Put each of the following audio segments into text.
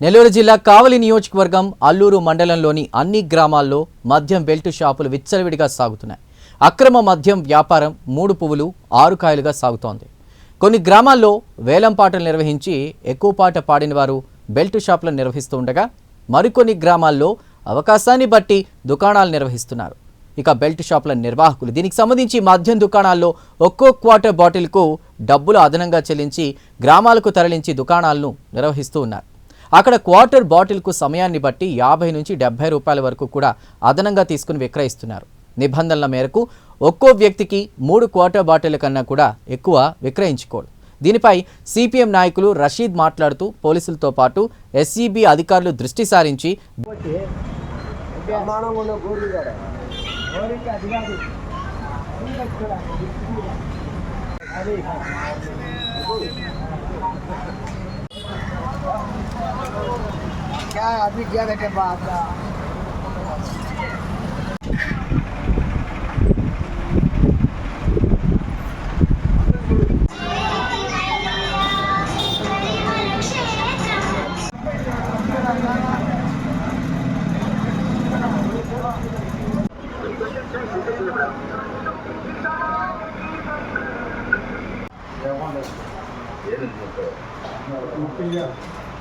నెల్లూరు జిల్లా కావలి నియోజకవర్గం అల్లూరు మండలంలోని అన్ని గ్రామాల్లో మద్యం బెల్ట్ షాపులు విచ్చలవిడిగా సాగుతున్నాయి. అక్రమ మద్యం వ్యాపారం మూడు పువ్వులు ఆరు కాయలుగా సాగుతోంది. కొన్ని గ్రామాల్లో వేలం పాటలు నిర్వహించి ఎక్కువ పాట పాడిన వారు బెల్ట్ షాపులను నిర్వహిస్తూ ఉండగా మరికొన్ని గ్రామాల్లో అవకాశాన్ని బట్టి దుకాణాలు నిర్వహిస్తున్నారు. ఇక బెల్ట్ షాపుల నిర్వాహకులు దీనికి సంబంధించి మద్యం దుకాణాల్లో ఒక్కో క్వార్టర్ బాటిల్కు డబ్బులు అదనంగా చెల్లించి గ్రామాలకు తరలించి దుకాణాలను నిర్వహిస్తూ ఉన్నారు. అక్కడ క్వార్టర్ బాటిల్కు సమయాన్ని బట్టి యాభై నుంచి డెబ్బై రూపాయల వరకు కూడా అదనంగా తీసుకుని విక్రయిస్తున్నారు. నిబంధనల మేరకు ఒక్కో వ్యక్తికి మూడు క్వార్టర్ బాటిల్ కన్నా కూడా ఎక్కువ విక్రయించుకోడు. దీనిపై సిపిఎం నాయకులు రషీద్ మాట్లాడుతూ పోలీసులతో పాటు ఎస్ఈబి అధికారులు దృష్టి సారించి अच्छा है अभी क्या बेटे बात Yeah.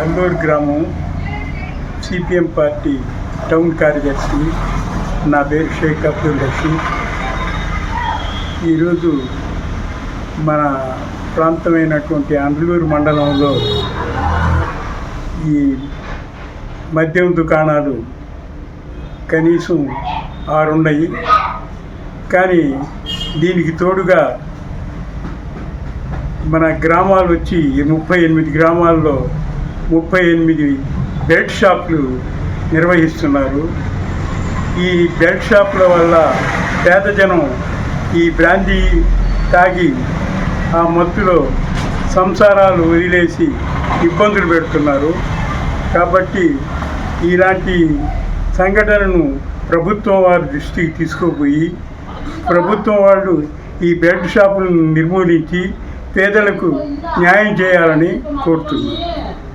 అల్లూరు గ్రామం సిపిఎం పార్టీ టౌన్ కార్యదర్శి నా పేరు షేక్ అబ్దుల్ రషీద్ ఈరోజు మన ప్రాంతమైనటువంటి అల్లూరు మండలంలో ఈ మద్యం దుకాణాలు కనీసం ఆరున్నాయి. కానీ దీనికి తోడుగా మన గ్రామాలు వచ్చి ముప్పై ఎనిమిది గ్రామాల్లో ముప్పై ఎనిమిది బెల్ట్ షాపులు నిర్వహిస్తున్నారు. ఈ బెల్ట్ షాపుల వల్ల పేద జనం ఈ బ్రాందీ తాగి ఆ మత్తులో సంసారాలు వదిలేసి ఇబ్బందులు పెడుతున్నారు. కాబట్టి ఇలాంటి సంఘటనను ప్రభుత్వం వారి దృష్టికి తీసుకుపోయి ప్రభుత్వం వాళ్ళు ఈ బెల్ట్ షాపులను నిర్మూలించి పేదలకు న్యాయం చేయాలని కోరుతున్నాను